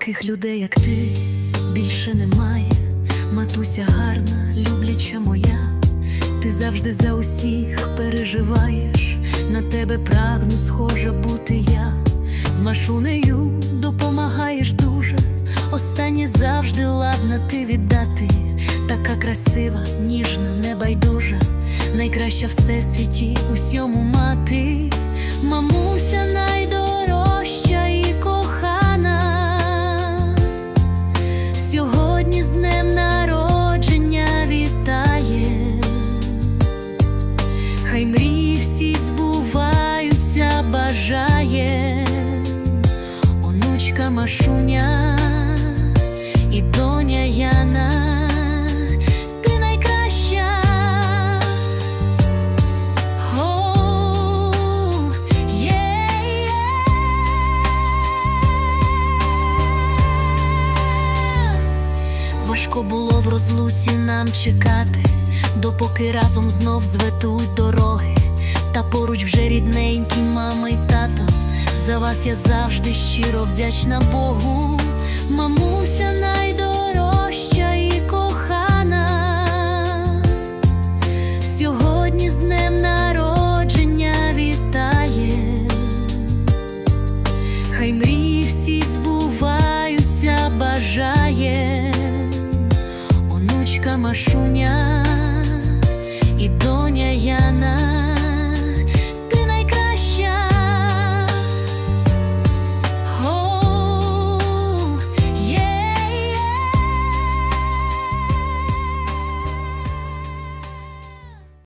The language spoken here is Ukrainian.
Таких людей, як ти, більше немає. Матуся гарна, любляча моя. Ти завжди за усіх переживаєш. На тебе прагну схожа бути я. З машунею допомагаєш дуже. Останнє завжди ладна ти віддати. Така красива, ніжна, небайдужа. Найкраща в всесвіті усьому мати. Мамуся Хай мрії всі збуваються, бажає онучка Машуня і доня Яна. Важко було в розлуці нам чекати, допоки разом знов зветуть дороги, та поруч вже рідненькі мама й тато. За вас я завжди щиро вдячна Богу, мамуся найдорожча і кохана. Сьогодні з днем народження вітає. Хай мрії всі збуваються, бажає онучка Машу і доня Яна.